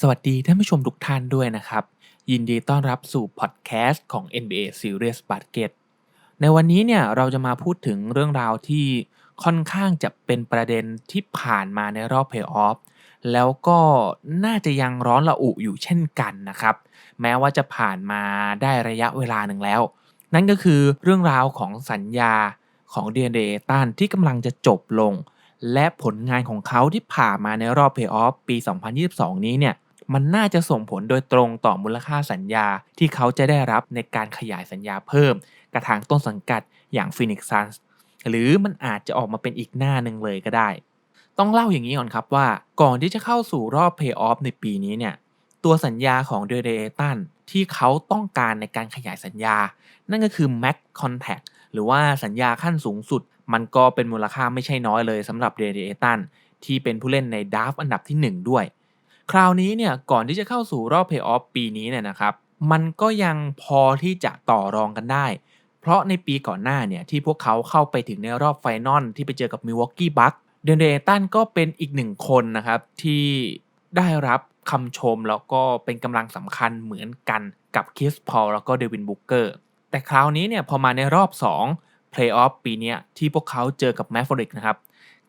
สวัสดีท่านผู้ชมทุกท่านด้วยนะครับ ยินดีต้อนรับสู่พอดแคสต์ของ NBA Series Basket ในวันนี้เนี่ยเราจะมาพูดถึงเรื่องราวที่ค่อนข้างจะเป็นประเด็นที่ผ่านมาในรอบเพลย์ออฟแล้วก็น่าจะยังร้อนระอุอยู่เช่นกันนะครับ แม้ว่าจะผ่านมาได้ระยะเวลาหนึ่งแล้ว นั่นก็คือเรื่องราวของสัญญาของเดียนเดตันที่กำลังจะจบลง และผลงานของเขาที่ผ่านมาในรอบเพย์ออฟปี 2022 นี้เนี่ยมันน่าจะส่งผลโดยตรงต่อมูลค่าสัญญาที่เขาจะได้รับในการขยายสัญญาเพิ่ม กระทางต้นสังกัดอย่าง Phoenix Suns หรือมันอาจจะออกมาเป็นอีกหน้าหนึ่งเลยก็ได้ ต้องเล่าอย่างนี้ก่อนครับว่า ก่อนที่จะเข้าสู่รอบเพย์ออฟในปีนี้เนี่ยตัวสัญญาของเดเดตันที่เขาต้องการในการขยายสัญญา นั่นก็คือ Max Contact หรือว่าสัญญาขั้นสูงสุด มันก็เป็นมูลค่าไม่ใช่น้อยเลยสำหรับเดเดตันที่เป็นผู้เล่นในดาฟอันดับที่ 1 ด้วย คราวนี้เนี่ยก่อนที่จะเข้าสู่รอบเพย์ออฟปีนี้เนี่ยนะครับ มันก็ยังพอที่จะต่อรองกันได้ เพราะในปีก่อนหน้าเนี่ยที่พวกเขาเข้าไปถึงในรอบไฟนอลที่ไปเจอกับมิวอกกี้บัคเดนเดตันก็เป็นอีกหนึ่งคนนะครับที่ได้รับคำชมแล้วก็เป็นกำลังสำคัญเหมือนกันกับคิสพอลแล้วก็เดวินบุกเกอร์แต่คราวนี้เนี่ยพอมาในรอบ 2 เพลย์ออฟปีนี้ที่พวกเขาเจอกับแมฟฟริกนะครับ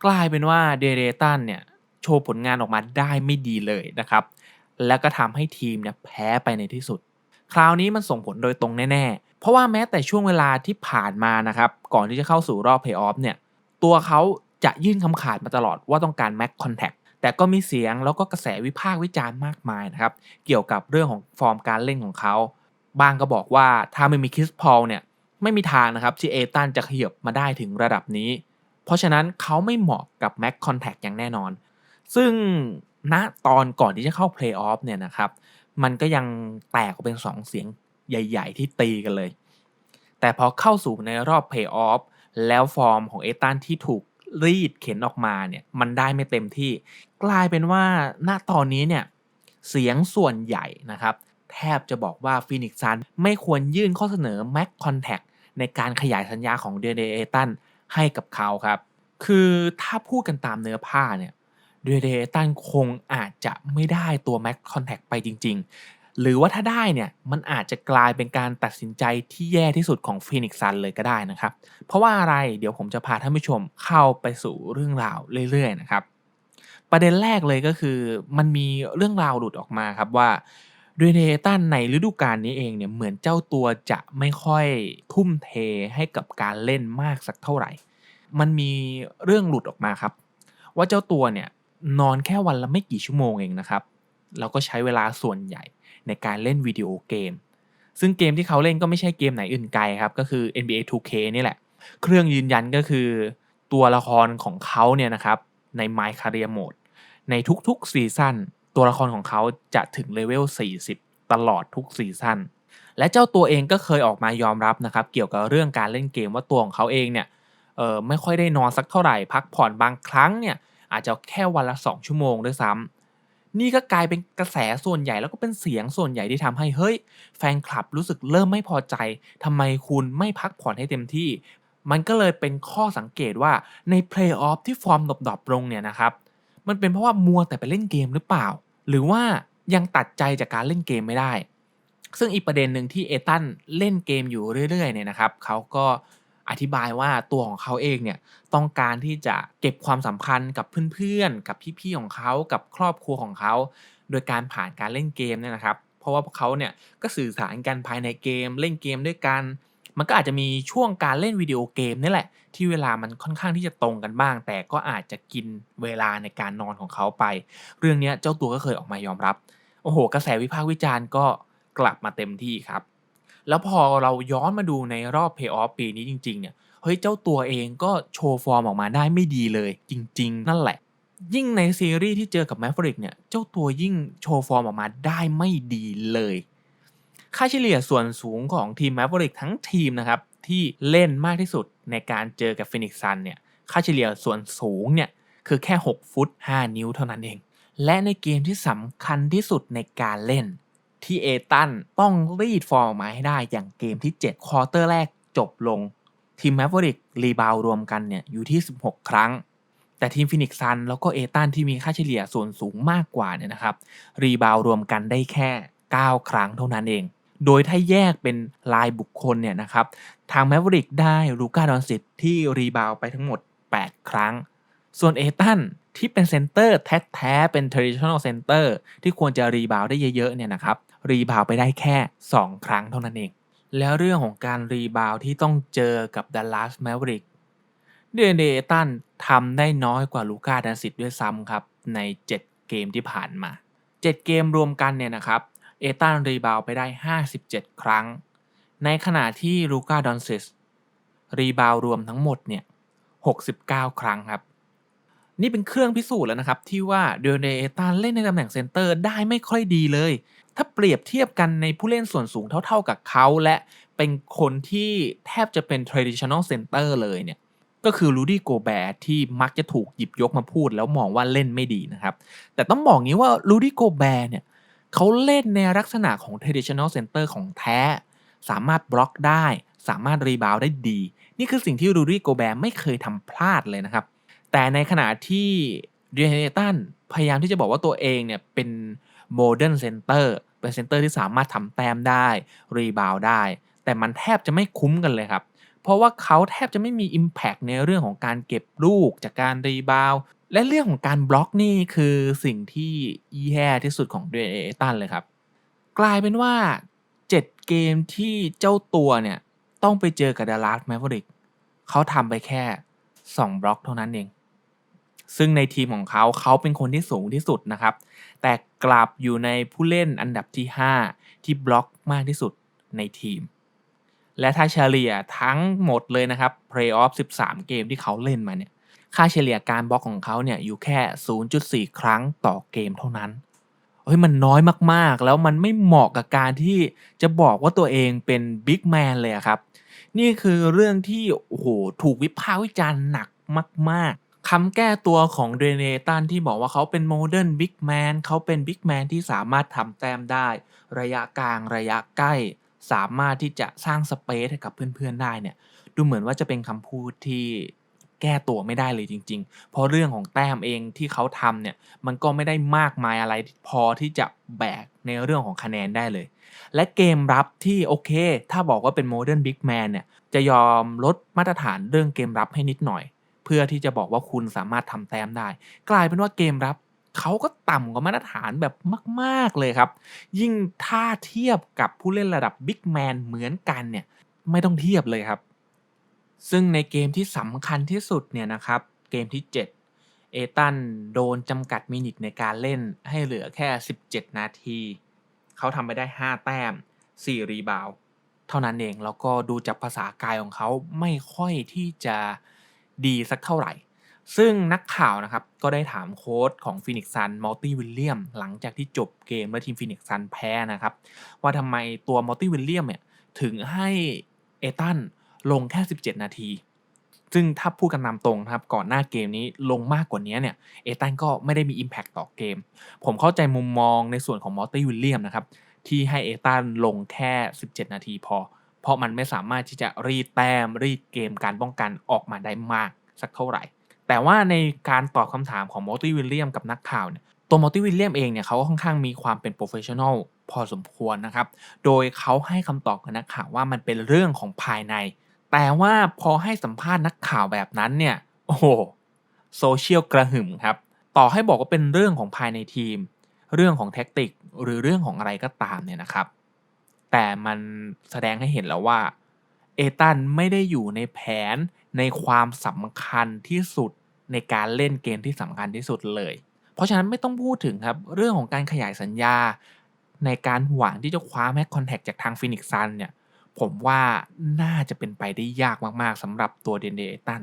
กลายเป็นว่าเดเดตันเนี่ยโชว์ผลงานออกมาได้ไม่ดีเลยนะครับ แล้วก็ทำให้ทีมเนี่ยแพ้ไปในที่สุด คราวนี้มันส่งผลโดยตรงแน่ๆ เพราะว่าแม้แต่ช่วงเวลาที่ผ่านมานะครับ ก่อนที่จะเข้าสู่รอบเพย์ออฟเนี่ย ตัวเขาจะยื่นคำขาดมาตลอดว่าต้องการแม็กคอนแทคแต่ก็มีเสียงแล้วก็กระแสวิพากษ์วิจารณ์มากมายนะครับ เกี่ยวกับเรื่องของฟอร์มการเล่นของเขา บางก็บอกว่าถ้าไม่มีคริสพอลเนี่ย ไม่มีทางนะครับที่เอตันจะขยับมาได้ถึงระดับนี้ เพราะฉะนั้นเขาไม่เหมาะกับแม็กคอนแทคอย่างแน่นอน ซึ่งณตอนก่อนที่จะเข้าเพลย์ออฟเนี่ยนะครับ มันก็ยังแตกออกเป็น 2 เสียงใหญ่ ๆ ที่ตีกันเลย แต่พอเข้าสู่ในรอบเพลย์ออฟแล้วฟอร์มของเอตันที่ถูกรีดเข็นออกมาเนี่ยมันได้ไม่เต็มที่ กลายเป็นว่าณตอนนี้เนี่ยเสียงส่วนใหญ่นะครับ แทบจะบอกว่าฟินิกซันไม่ควรยื่นข้อเสนอแม็กคอนแทค ในการขยายสัญญาของเดเดเอตันให้กับเขาครับ คือถ้าพูดกันตามเนื้อผ้าเนี่ยเดเดเอตันคงอาจจะไม่ได้ตัวแม็กคอนแทคไปจริง ๆ หรือว่าถ้าได้เนี่ยมันอาจจะกลายเป็นการตัดสินใจที่แย่ที่สุดของฟินิกซันเลยก็ได้นะครับ เพราะว่าอะไรเดี๋ยวผมจะพาท่านผู้ชมเข้าไปสู่เรื่องราวเรื่อยๆนะครับประเด็นแรกเลยก็คือมันมีเรื่องราวหลุดออกมาครับว่า เดเดตันในฤดูกาลนี้เองเนี่ยเหมือนเจ้าตัวจะไม่ค่อยทุ่มเทให้กับการเล่นมากสักเท่าไหร่ มันมีเรื่องหลุดออกมาครับ ว่าเจ้าตัวเนี่ยนอนแค่วันละไม่กี่ชั่วโมงเองนะครับ แล้วก็ใช้เวลาส่วนใหญ่ในการเล่นวิดีโอเกม ซึ่งเกมที่เขาเล่นก็ไม่ใช่เกมไหนอื่นไกลครับ ก็คือ NBA 2K นี่แหละ เครื่องยืนยันก็คือตัวละครของเขาเนี่ยนะครับใน My Career Mode ในทุกๆซีซั่น ตัวละครของเขาจะถึงเลเวล 40 ตลอดทุกซีซั่น และเจ้าตัวเองก็เคยออกมายอมรับนะครับ เกี่ยวกับเรื่องการเล่นเกมว่าตัวของเขาเองเนี่ยเออไม่ค่อยได้นอนสักเท่าไหร่ พักผ่อนบางครั้งเนี่ยอาจจะแค่วันละ 2 ชั่วโมงด้วยซ้ำนี่ก็กลายเป็นกระแสส่วนใหญ่แล้วก็เป็นเสียงส่วนใหญ่ที่ทำให้เฮ้ย แฟนคลับรู้สึกเริ่มไม่พอใจทำไมคุณไม่พักผ่อนให้เต็มที่ มันก็เลยเป็นข้อสังเกตว่าในเพลย์ออฟที่ฟอร์มดรอปๆลงเนี่ยนะครับ มันเป็นเพราะว่ามัวแต่ไปเล่นเกมหรือเปล่า หรือว่ายังตัดใจจากการเล่นเกมไม่ได้ ซึ่งอีกประเด็นหนึ่งที่เอตันเล่นเกมอยู่เรื่อยๆเนี่ยนะครับเขาก็อธิบายว่าตัวของเขาเองเนี่ยต้องการที่จะเก็บความสัมพันธ์กับเพื่อนๆ กับพี่ๆของเขากับครอบครัวของเขา โดยการผ่านการเล่นเกมเนี่ยนะครับ เพราะว่าพวกเขาเนี่ยก็สื่อสารกันภายในเกมเล่นเกมด้วยกัน มันก็อาจจะมีช่วงการเล่นวิดีโอเกมนี่แหละ ที่เวลามันค่อนข้างที่จะตรงกันบ้าง แต่ก็อาจจะกินเวลาในการนอนของเขาไป เรื่องนี้เจ้าตัวก็เคยออกมายอมรับ โอ้โห กระแสวิพากษ์วิจารณ์ก็กลับมาเต็มที่ครับ แล้วพอเราย้อนมาดูในรอบเพย์ออฟปีนี้จริง ๆ เนี่ย เฮ้ย เจ้าตัวเองก็โชว์ฟอร์มออกมาได้ไม่ดีเลย จริง ๆ นั่นแหละยิ่งในซีรีส์ที่เจอกับแมฟริกเนี่ย เจ้าตัวยิ่งโชว์ฟอร์มออกมาได้ไม่ดีเลย ค่าเฉลี่ยส่วนสูงของทีมแมฟริกทั้งทีมนะครับที่เล่นมากที่สุดในการเจอกับฟินิกซันเนี่ยค่าเฉลี่ยส่วนสูงเนี่ยคือแค่ 6 ฟุต 5 นิ้วเท่านั้นเอง และในเกมที่สำคัญที่สุดในการเล่น ที่เอตันต้องรีดฟอร์มออกมาให้ได้อย่างเกมที่ 7 ควอเตอร์แรกจบลง ทีมแมฟริกรีบาวรวมกันเนี่ยอยู่ที่ 16 ครั้งแแต่ทีมฟินิกซันแล้วก็เอตันที่มีค่าเฉลี่ยส่วนสูงมากกว่าเนี่ยนะครับรีบาวรวมกันได้แค่ 9 ครั้งเท่านั้นเอง โดยถ้าแยกเป็นลายบุคคลเนี่ยนะครับทางแมวริกได้ลูก้าดอนซิตที่รีบาวไปทั้งหมด 8 ครั้ง ส่วนเอตันที่เป็นเซนเตอร์แท้ๆเป็น traditional center ที่ควรจะรีบาวได้เยอะๆเนี่ยนะครับรีบาวไปได้แค่ 2 ครั้งเท่านั้นเอง แล้วเรื่องของการรีบาวที่ต้องเจอกับดัลลัสแมวริกเดนเดตันทำได้น้อยกว่าลูก้าดันซิตด้วยซ้ำครับ ใน 7 เกมที่ผ่านมา 7 เกมรวมกันเนี่ยนะครับ เอตันรีบาวไปได้ 57 ครั้ง ในขณะที่ลูกาดอนซิสรีบาวรวมทั้งหมดเนี่ย 69 ครั้งครับ นี่เป็นเครื่องพิสูจน์แล้วนะครับ ที่ว่าเดนเดตันเล่นในตำแหน่งเซนเตอร์ได้ไม่ค่อยดีเลย ถ้าเปรียบเทียบกันในผู้เล่นส่วนสูงเท่าๆกับเขาและเป็นคนที่แทบจะเป็น traditional center เลยเนี่ยก็คือลูดี้โกแบร์ที่มักจะถูกหยิบยกมาพูดแล้วมองว่าเล่นไม่ดีนะครับ แต่ต้องบอกงี้ว่าลูดี้โกแบร์เนี่ย เขาเล่นในลักษณะของ traditional center ของแท้ สามารถบล็อกได้ สามารถรีบาวได้ดี นี่คือสิ่งที่ลูดี้โกแบร์ไม่เคยทำพลาดเลยนะครับ แต่ในขณะที่เดนเนตันพยายามที่จะบอกว่าตัวเองเนี่ยเป็นโมเดิร์นเซนเตอร์เป็นเซนเตอร์ที่สามารถทำแต้มได้ รีบาวได้ แต่มันแทบจะไม่คุ้มกันเลยครับ เพราะว่าเขาแทบจะไม่มี Impact ในเรื่องของการเก็บลูกจากการรีบาว และเรื่องของการบล็อกนี่คือสิ่งที่แย่ที่สุดของเดนเนตันเลยครับ กลายเป็นว่า 7 เกมที่เจ้าตัวเนี่ย ต้องไปเจอกับดัลลัสแมวริกเขาทำไปแค่ 2 บล็อกเท่านั้นเอง ซึ่งในทีมของเขาเขาเป็นคนที่สูงที่สุดนะครับ แต่กลับอยู่ในผู้เล่นอันดับที่ 5 ที่บล็อกมากที่สุดในทีม และถ้าเฉลี่ยทั้งหมดเลยนะครับเพลย์ออฟ13 เกมที่เขาเล่นมาเนี่ย ค่าเฉลี่ยการบล็อกของเขาเนี่ยอยู่แค่ 0.4 ครั้งต่อเกมเท่านั้นเฮ้ยมันน้อยมากๆ แล้วมันไม่เหมาะกับการที่จะบอกว่าตัวเองเป็นบิ๊กแมนเลยครับ นี่คือเรื่องที่โอ้โหถูกวิพากษ์วิจารณ์หนักมากๆคำแก้ตัวของเดเนตันที่บอกว่าเขาเป็นโมเดิร์นบิ๊กแมนเขาเป็นบิ๊กแมนที่สามารถทำแต้มได้ ระยะกลางระยะใกล้ สามารถที่จะสร้างสเปซให้กับเพื่อนๆได้เนี่ยดูเหมือนว่าจะเป็นคำพูดที่ แก้ตัวไม่ได้เลยจริง ๆ เพราะเรื่องของแต้มเองที่เขาทำเนี่ยมันก็ไม่ได้มากมายอะไรพอที่จะแบกในเรื่องของคะแนนได้เลย และเกมรับที่โอเค ถ้าบอกว่าเป็นโมเดิร์นบิ๊กแมนเนี่ยจะยอมลดมาตรฐานเรื่องเกมรับให้นิดหน่อย เพื่อที่จะบอกว่าคุณสามารถทำแต้มได้ กลายเป็นว่าเกมรับเขาก็ต่ำกว่ามาตรฐานแบบมาก ๆ เลยครับ ยิ่งถ้าเทียบกับผู้เล่นระดับบิ๊กแมนเหมือนกันเนี่ย ไม่ต้องเทียบเลยครับ ซึ่งในเกมที่สำคัญที่สุดเนี่ยนะครับ เกมที่ 7 เอตันโดนจำกัดมินิทในการเล่นให้เหลือแค่ 17 นาที เขาทำไปได้ 5 แต้ม 4 รีบาว เท่านั้นเอง แล้วก็ดูจากภาษากายของเขาไม่ค่อยที่จะดีสักเท่าไหร่ ซึ่งนักข่าวนะครับ ก็ได้ถามโค้ชของฟินิกซันมัลติวิลเลียมหลังจากที่จบเกมและทีมฟินิกซันแพ้นะครับ ว่าทำไมตัวมัลติวิลเลียมเนี่ยถึงให้เอตัน ลงแค่ 17 นาที ซึ่งถ้าพูดกันตามตรงนะครับก่อนหน้าเกมนี้ลงมากกว่านี้เนี่ยเอตันก็ไม่ได้มี Impact ต่อเกม ผมเข้าใจมุมมองในส่วนของมอตตี้วิลเลียมนะครับที่ให้เอตันลงแค่ 17 นาทีพอ เพราะมันไม่สามารถที่จะรีดแต้มรีดเกมการป้องกันออกมาได้มากสักเท่าไหร่ แต่ว่าในการตอบคำถามของมอตตี้วิลเลียมกับนักข่าวเนี่ยตัวมอตตี้วิลเลียมเองเนี่ยเขาก็ค่อนข้างมีความเป็นโปรเฟชชั่นอลพอสมควรนะครับ โดยเขาให้คำตอบกับนักข่าวว่ามันเป็นเรื่องของภายใน แต่ว่าพอให้สัมภาษณ์นักข่าวแบบนั้นเนี่ย โอ้โหโซเชียลกระหึ่มครับ ต่อให้บอกว่าเป็นเรื่องของภายในทีม เรื่องของแท็กติก หรือเรื่องของอะไรก็ตามเนี่ยนะครับ แต่มันแสดงให้เห็นแล้วว่า เอตันไม่ได้อยู่ในแผนในความสำคัญที่สุดในการเล่นเกมที่สำคัญที่สุดเลย เพราะฉะนั้นไม่ต้องพูดถึงครับ เรื่องของการขยายสัญญา ในการหวังที่จะคว้าแม็กคอนแทคจากทางฟินิกซันเนี่ย ผมว่าน่าจะเป็นไปได้ยากมากๆสำหรับตัวเดนเดตัน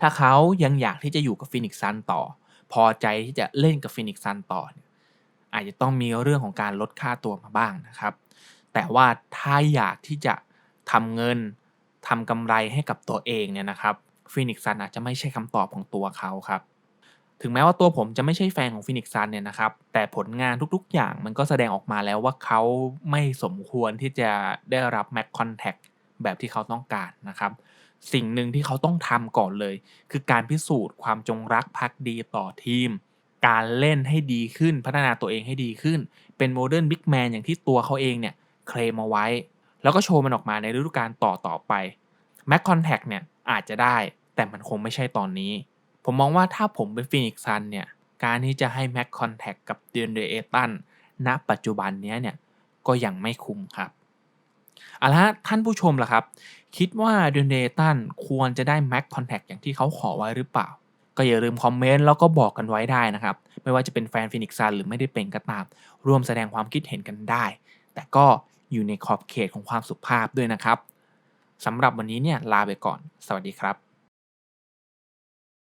ถ้าเขายังอยากที่จะอยู่กับฟินิกซันต่อ พอใจที่จะเล่นกับฟินิกซันต่อเนี่ยอาจจะต้องมีเรื่องของการลดค่าตัวมาบ้างนะครับ แต่ว่าถ้าอยากที่จะทำเงินทำกำไรให้กับตัวเองเนี่ยนะครับฟินิกซันอาจจะไม่ใช่คำตอบของตัวเขาครับ ถึงแม้ว่าตัวผมจะไม่ใช่แฟนของฟินิกซันเนี่ยนะครับ แต่ผลงานทุกๆ อย่างมันก็แสดงออกมาแล้วว่าเขาไม่สมควรที่จะได้รับแม็กคอนแทคแบบที่เขาต้องการนะครับ สิ่งหนึ่งที่เขาต้องทำก่อนเลย คือการพิสูจน์ความจงรักภักดีต่อทีม การเล่นให้ดีขึ้นพัฒนาตัวเองให้ดีขึ้น เป็นโมเดิร์นบิ๊กแมนอย่างที่ตัวเขาเองเนี่ยเคลมเอาไว้ แล้วก็โชว์มันออกมาในฤดูกาลต่อต่อไปแม็กคอนแทคเนี่ยอาจจะได้แต่มันคงไม่ใช่ตอนนี้ ผมมองว่าถ้าผมเป็นฟินิกซันเนี่ย การที่จะให้แม็กคอนแทคกับเดนเดเอตันณปัจจุบันนี้เนี่ย ก็ยังไม่คุ้มครับเอาละท่านผู้ชมล่ะครับ คิดว่าเดนเดตันควรจะได้แม็กคอนแทคอย่างที่เขาขอไว้หรือเปล่า ก็อย่าลืมคอมเมนต์แล้วก็บอกกันไว้ได้นะครับ ไม่ว่าจะเป็นแฟนฟินิกซันหรือไม่ได้เป็นก็ตามร่วมแสดงความคิดเห็นกันได้ แต่ก็อยู่ในขอบเขตของความสุภาพด้วยนะครับสำหรับวันนี้เนี่ยลาไปก่อน สวัสดีครับ